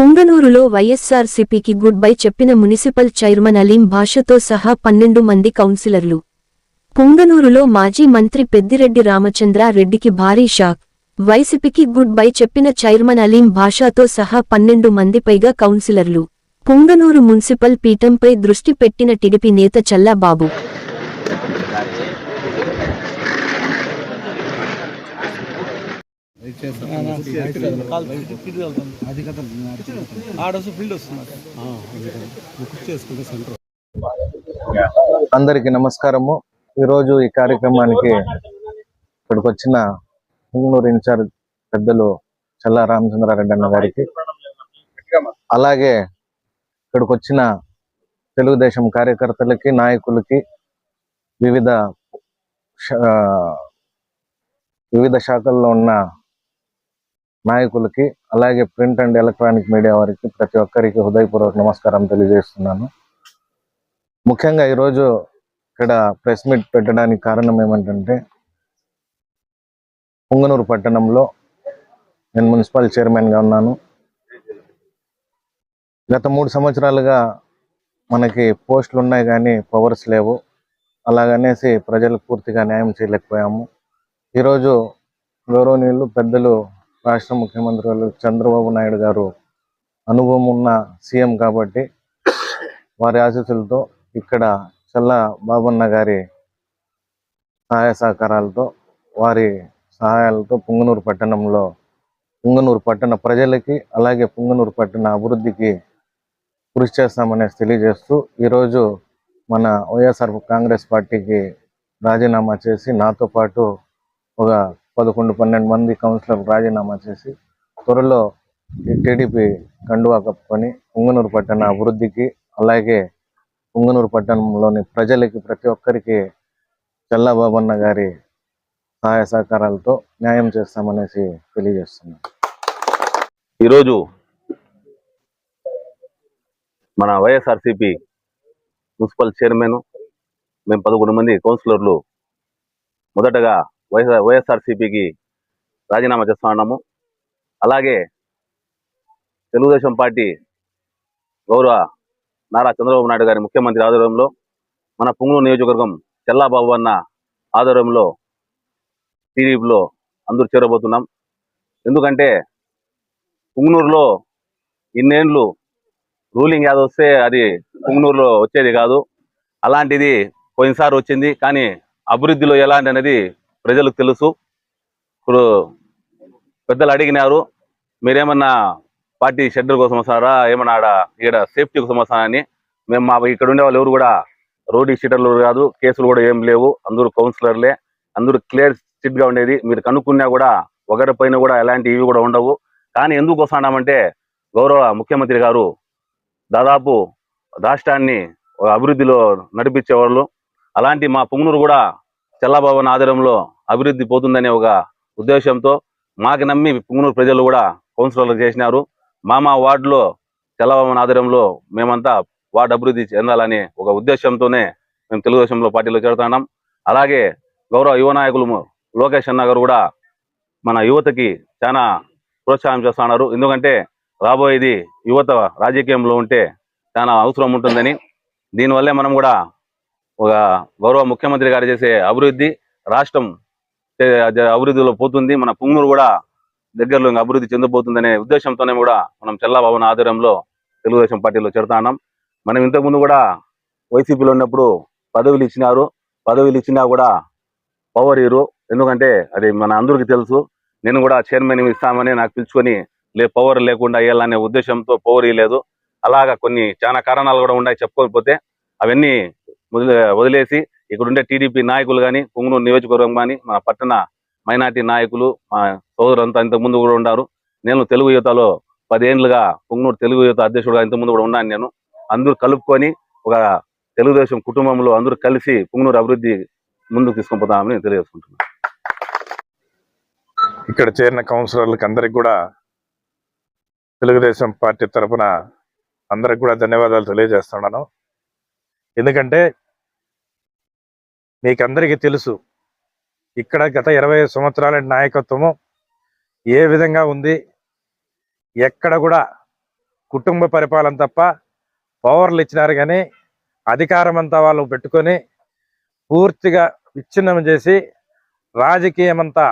పుంగనూరులో వైఎస్సార్సీపీకి good bye చెప్పిన municipal chairman Aleem భాషతో సహా పన్నెండు మంది కౌన్సిలర్లు. పుంగనూరులో మాజీ మంత్రి పెద్దిరెడ్డి రామచంద్ర రెడ్డికి భారీ షాక్. వైసీపీకి గుడ్ బై చెప్పిన చైర్మన్ అలీం భాషాతో సహా పన్నెండు మంది పైగా కౌన్సిలర్లు. పుంగనూరు మున్సిపల్ పీఠంపై దృష్టి పెట్టిన టిడిపి నేత చల్లాబాబు. అది కదా ఆడొస్తు ఫీల్డ్ చేసుకుంటే సెంటర్ అందరికి నమస్కారము. ఈరోజు ఈ కార్యక్రమానికి ఇక్కడికి వచ్చిన పుంగనూరు ఇన్ఛార్జ్ పెద్దలు చల్లా రామచంద్రారెడ్డి అన్న గారికి అలాగే ఇక్కడికి వచ్చిన తెలుగుదేశం కార్యకర్తలకి నాయకులకి వివిధ వివిధ శాఖల్లో ఉన్న నాయకులకి అలాగే ప్రింట్ అండ్ ఎలక్ట్రానిక్ మీడియా వారికి ప్రతి ఒక్కరికి హృదయపూర్వక నమస్కారం తెలియజేస్తున్నాను. ముఖ్యంగా ఈరోజు ఇక్కడ ప్రెస్ మీట్ పెట్టడానికి కారణం ఏమంటే పుంగనూరు పట్టణంలో నేను మున్సిపల్ చైర్మన్గా ఉన్నాను. గత మూడు సంవత్సరాలుగా మనకి పోస్టులు ఉన్నాయి కానీ పవర్స్ లేవు. అలాగనేసి ప్రజలకు పూర్తిగా న్యాయం చేయలేకపోయాము. ఈరోజు గౌరవనీయులు పెద్దలు రాష్ట్ర ముఖ్యమంత్రి చంద్రబాబు నాయుడు గారు అనుభవం ఉన్న సీఎం కాబట్టి వారి ఆశీస్సులతో ఇక్కడ చల్ల బాబన్న గారి సహాయ సహకారాలతో వారి సహాయాలతో పుంగనూరు పట్టణంలో పుంగనూరు పట్టణ ప్రజలకి అలాగే పుంగనూరు పట్టణ అభివృద్ధికి కృషి చేస్తామనేసి తెలియజేస్తూ ఈరోజు మన వైఎస్ఆర్ కాంగ్రెస్ పార్టీకి రాజీనామా చేసి నాతో పాటు ఒక పదకొండు పన్నెండు మంది కౌన్సిలర్లు రాజీనామా చేసి త్వరలో ఈ టీడీపీ కండువా కప్పుకొని ఉంగనూరు పట్టణ అభివృద్ధికి అలాగే ఉంగనూరు పట్టణంలోని ప్రజలకి ప్రతి ఒక్కరికి చల్లబాబన్న గారి సహాయ సహకారాలతో న్యాయం చేస్తామనేసి తెలియజేస్తున్నాను ఈరోజు మన వైఎస్ఆర్సిపి మున్సిపల్ చైర్మన్ మేము పదకొండు మంది కౌన్సిలర్లు మొదటగా వైఎస్ఆర్ వైఎస్ఆర్సీపీకి రాజీనామా చేస్తా ఉన్నాము. అలాగే తెలుగుదేశం పార్టీ గౌరవ నారా చంద్రబాబు నాయుడు గారి ముఖ్యమంత్రి ఆధ్వర్యంలో మన పుంగనూరు నియోజకవర్గం చెల్లాబాబు అన్న ఆధ్వర్యంలో టీడీపీలో అందరూ చేరబోతున్నాం. ఎందుకంటే పుంగనూరులో ఇన్నేళ్ళు రూలింగ్ యాదవ్ వస్తే అది పుంగనూరులో వచ్చేది కాదు. అలాంటిది పోయినసారి వచ్చింది. కానీ అభివృద్ధిలో ఎలాంటి అనేది ప్రజలకు తెలుసు. ఇప్పుడు పెద్దలు అడిగినారు మీరేమన్నా పార్టీ షెడ్యూల్ కోసం వస్తారా ఏమన్నా ఆడ ఇక్కడ సేఫ్టీ కోసం వస్తారా అని. మేము మా ఇక్కడ ఉండే వాళ్ళు ఎవరు కూడా రోడ్డు షీటర్లు కాదు కేసులు కూడా ఏం లేవు. అందరూ కౌన్సిలర్లే. అందరూ క్లియర్ చిట్గా ఉండేది. మీరు కనుక్కున్నా కూడా ఒకరి పైన కూడా ఎలాంటి ఇవి కూడా ఉండవు. కానీ ఎందుకు వస్తున్నామంటే గౌరవ ముఖ్యమంత్రి గారు దాదాపు రాష్ట్రాన్ని అభివృద్ధిలో నడిపించేవాళ్ళు. అలాంటి మా పుంగనూరు కూడా చల్లభవన్ ఆధ్వర్యంలో అభివృద్ధి పోతుందనే ఒక ఉద్దేశంతో మాకు నమ్మి పుంగనూరు ప్రజలు కూడా కౌన్సిలర్లు చేసినారు. మా మా వార్డులో చల్లభవన్ ఆధ్వర్యంలో మేమంతా వార్డు అభివృద్ధి చెందాలని ఒక ఉద్దేశంతోనే మేము తెలుగుదేశంలో పార్టీలో చేరుతున్నాం. అలాగే గౌరవ యువ నాయకులు లోకేష్ అన్న గారు కూడా మన యువతకి చాలా ప్రోత్సాహం చేస్తున్నారు ఎందుకంటే రాబోయేది యువత రాజకీయంలో ఉంటే చాలా అవసరం ఉంటుందని. దీనివల్లే మనం కూడా ఒక గౌరవ ముఖ్యమంత్రి గారు చేసే అభివృద్ధి రాష్ట్రం అభివృద్ధిలో పోతుంది. మన పుంగూరు కూడా దగ్గరలో ఇంకా అభివృద్ధి చెందబోతుందనే ఉద్దేశంతోనే కూడా మనం చెల్లాబాబున ఆధ్వర్యంలో తెలుగుదేశం పార్టీలో చేరుతున్నాం మనం ఇంతకుముందు కూడా వైసీపీలో ఉన్నప్పుడు పదవులు ఇచ్చినారు. పదవులు ఇచ్చినా కూడా పవర్ ఇరు. ఎందుకంటే అది మన అందరికీ తెలుసు. నేను కూడా చైర్మన్ ఇస్తామని నాకు పిలుచుకొని లే పవర్ లేకుండా వేయాలనే ఉద్దేశంతో పవర్ ఇవ్వలేదు అలాగా కొన్ని చాలా కారణాలు కూడా ఉన్నాయి చెప్పుకోకపోతే అవన్నీ వదిలేసి ఇక్కడుండే టీడీపీ నాయకులు కానీ పుంగనూరు నియోజకవర్గం కానీ మన పట్టణ మైనార్టీ నాయకులు మా సోదరులంతా ఇంతకు ముందు కూడా ఉన్నారు నేను తెలుగు యువతలో పదేండ్లుగా పుంగనూరు తెలుగు యువత అధ్యక్షుడుగా ఇంతకుముందు కూడా ఉన్నాను నేను. అందరూ కలుపుకొని ఒక తెలుగుదేశం కుటుంబంలో అందరూ కలిసి పుంగనూరు అభివృద్ధి ముందుకు తీసుకొని పోతామని తెలియజేసుకుంటున్నాను. ఇక్కడ చేరిన కౌన్సిలర్లకు అందరికి కూడా తెలుగుదేశం పార్టీ తరఫున అందరికి కూడా ధన్యవాదాలు తెలియజేస్తున్నాను. ఎందుకంటే మీకందరికీ తెలుసు ఇక్కడ గత ఇరవై సంవత్సరాల నాయకత్వము ఏ విధంగా ఉంది ఎక్కడ కూడా కుటుంబ పరిపాలన తప్ప పవర్లు ఇచ్చినారు కానీ అధికారం అంతా వాళ్ళు పెట్టుకొని పూర్తిగా విచ్ఛిన్నం చేసి రాజకీయం అంతా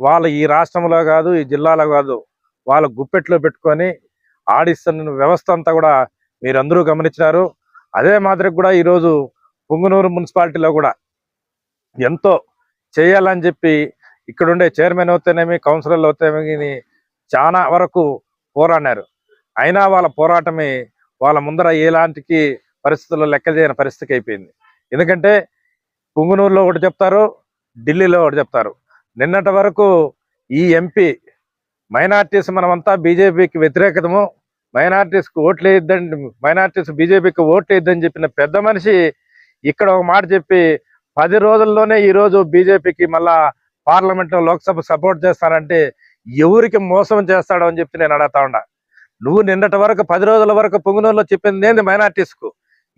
వాళ్ళు ఈ రాష్ట్రంలో కాదు ఈ జిల్లాలో కాదు వాళ్ళ గుప్పెట్లో పెట్టుకొని ఆడిస్తున్న వ్యవస్థ అంతా కూడా మీరందరూ గమనించినారు. అదే మాదిరి కూడా ఈరోజు పుంగునూరు మున్సిపాలిటీలో కూడా ఎంతో చేయాలని చెప్పి ఇక్కడుండే చైర్మన్ అవుతేనేమి కౌన్సిలర్లు అవుతేనేమి చాలా వరకు పోరాడారు అయినా వాళ్ళ పోరాటమే వాళ్ళ ముందర ఎలాంటికి పరిస్థితుల్లో లెక్క చేయని పరిస్థితికి అయిపోయింది. ఎందుకంటే పుంగునూరులో ఒకటి చెప్తారు ఢిల్లీలో ఒకటి చెప్తారు. నిన్నటి వరకు ఈ ఎంపీ మైనార్టీస్ మనమంతా బీజేపీకి వ్యతిరేకతము మైనార్టీస్కి ఓట్లు వేయద్దని మైనార్టీస్ బీజేపీకి ఓట్లు వేయద్దని చెప్పిన పెద్ద మనిషి ఇక్కడ ఒక మాట చెప్పి పది రోజుల్లోనే ఈ రోజు బీజేపీకి మళ్ళా పార్లమెంట్లో లోక్సభ సపోర్ట్ చేస్తానంటే ఎవరికి మోసం చేస్తాడో అని చెప్పి నేను అడుగుతా ఉన్నా. నువ్వు నిన్నటి వరకు పది రోజుల వరకు పొంగునూరులో చెప్పింది ఏంది మైనార్టీస్కు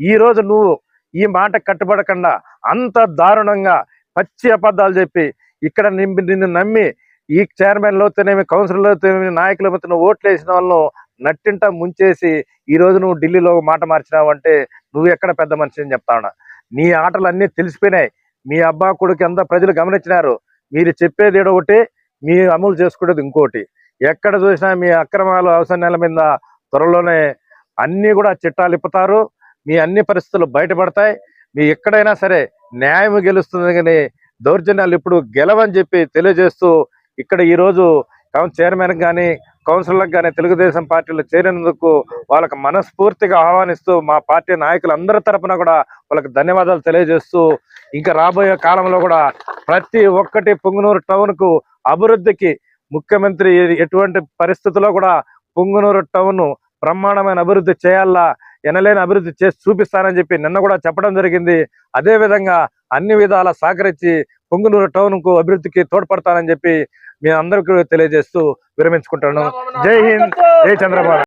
ఈ రోజు నువ్వు ఈ మాట కట్టుబడకుండా అంత దారుణంగా పచ్చి అబద్ధాలు చెప్పి ఇక్కడ నింపి నిన్ను నమ్మి ఈ చైర్మన్ అవుతేనేమి కౌన్సిలర్లు అవుతేనేమి నాయకులు అవుతున్న ఓట్లు వేసిన వాళ్ళు నట్టింట ముంచేసి ఈ రోజు నువ్వు ఢిల్లీలో మాట మార్చినావు అంటే నువ్వు ఎక్కడ పెద్ద మనిషి అని చెప్తా ఉన్నా. నీ ఆటలు అన్ని తెలిసిపోయినాయి. మీ అబ్బా కొడుకు ఎంత ప్రజలు గమనించినారు? మీరు చెప్పేది ఒకటి మీ అమలు చేసుకునేది ఇంకోటి. ఎక్కడ చూసినా మీ అక్రమాలు అవసరాల మీద త్వరలోనే అన్నీ కూడా చిట్టాలు ఇప్పుతారు. మీ అన్ని పరిస్థితులు బయటపడతాయి. మీ ఎక్కడైనా సరే న్యాయం గెలుస్తుంది కానీ దౌర్జన్యాలు ఇప్పుడు గెలవని చెప్పి తెలియజేస్తూ ఇక్కడ ఈరోజు కౌన్ చైర్మన్ కానీ కౌన్సిలర్లకు కానీ తెలుగుదేశం పార్టీలో చేరినందుకు వాళ్ళకి మనస్ఫూర్తిగా ఆహ్వానిస్తూ మా పార్టీ నాయకులందరి తరపున కూడా వాళ్ళకి ధన్యవాదాలు తెలియజేస్తూ ఇంకా రాబోయే కాలంలో కూడా ప్రతి ఒక్కటి పొంగునూరు టౌన్కు అభివృద్ధికి ముఖ్యమంత్రి ఎటువంటి పరిస్థితుల్లో కూడా పొంగునూరు టౌన్ బ్రహ్మాండమైన అభివృద్ధి చేయాలా ఎనలేని అభివృద్ధి చేసి చూపిస్తానని చెప్పి నిన్న కూడా చెప్పడం జరిగింది. అదే విధంగా అన్ని విధాల సహకరించి పొంగునూరు టౌన్కు అభివృద్ధికి తోడ్పడతానని చెప్పి మీ అందరికీ తెలియజేస్తూ విరమించుకుంటాను. జై హింద్ జై చంద్రబాబు.